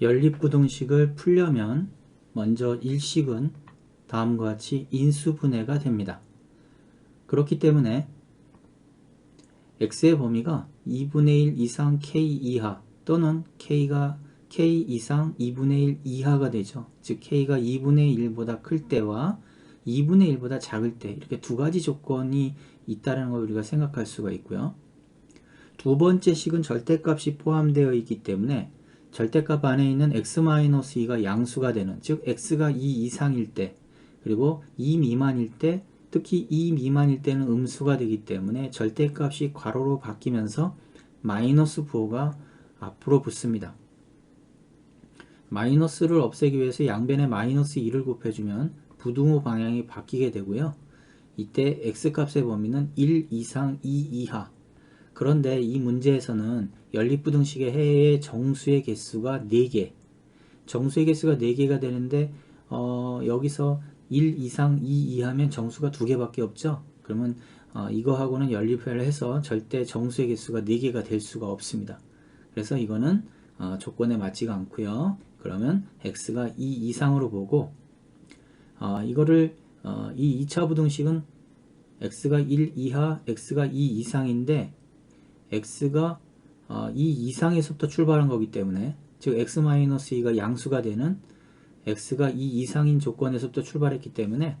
연립부등식을 풀려면 먼저 일식은 다음과 같이 인수분해가 됩니다. 그렇기 때문에 x의 범위가 2분의 1 이상 k 이하 또는 k가 k 이상 2분의 1 이하가 되죠. 즉 k가 2분의 1보다 클 때와 2분의 1보다 작을 때 이렇게 두 가지 조건이 있다는 걸 우리가 생각할 수가 있고요. 두 번째 식은 절대값이 포함되어 있기 때문에 절대값 안에 있는 x-2가 양수가 되는 즉 x가 2 이상일 때 그리고 2 미만일 때 특히 2 미만일 때는 음수가 되기 때문에 절대값이 괄호로 바뀌면서 마이너스 부호가 앞으로 붙습니다. 마이너스를 없애기 위해서 양변에 마이너스 2를 곱해주면 부등호 방향이 바뀌게 되고요. 이때 x값의 범위는 1 이상 2 이하 그런데 이 문제에서는 연립부등식의 해의 정수의 개수가 4개. 정수의 개수가 4개가 되는데 어, 여기서 1 이상 2 이하면 정수가 2개밖에 없죠? 그러면 어, 이거하고는 연립을 해서 절대 정수의 개수가 4개가 될 수가 없습니다. 그래서 이거는 어, 조건에 맞지가 않고요. 그러면 x가 2 이상으로 보고 어, 이거를 어, 이 2차 부등식은 x가 1 이하, x가 2 이상인데 x가 어, 2 이상에서부터 출발한 거기 때문에 즉 x-2가 양수가 되는 x가 2 이상인 조건에서부터 출발했기 때문에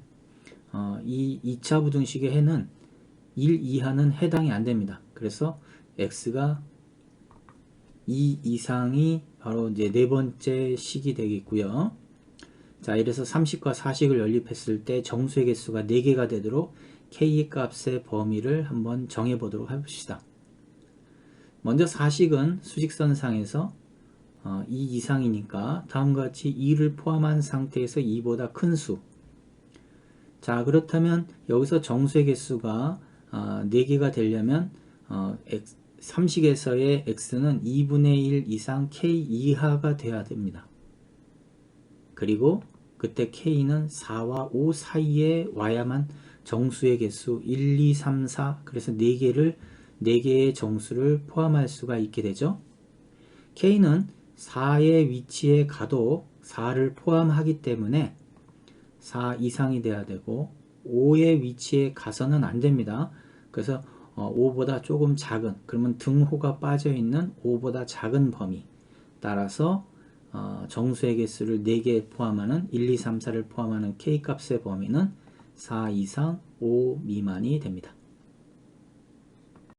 어, 이 2차 부등식의 해는 1 이하는 해당이 안 됩니다. 그래서 x가 2 이상이 바로 이제 네 번째 식이 되겠고요. 자, 이래서 30과 40을 연립했을 때 정수의 개수가 4개가 되도록 k 값의 범위를 한번 정해 보도록 해봅시다. 먼저 4식은 수직선상에서 어, 2 이상이니까 다음과 같이 2를 포함한 상태에서 2보다 큰 수. 자 그렇다면 여기서 정수의 개수가 어, 4개가 되려면 어, x, 3식에서의 x는 2분의 1 이상 k 이하가 돼야 됩니다. 그리고 그때 k는 4와 5 사이에 와야만 정수의 개수 1, 2, 3, 4 그래서 4개를 4개의 정수를 포함할 수가 있게 되죠. k는 4의 위치에 가도 4를 포함하기 때문에 4 이상이 돼야 되고 5의 위치에 가서는 안 됩니다. 그래서 5보다 조금 작은 그러면 등호가 빠져 있는 5보다 작은 범위 따라서 어, 정수의 개수를 4개 포함하는 1, 2, 3, 4를 포함하는 k 값의 범위는 4 이상 5 미만이 됩니다.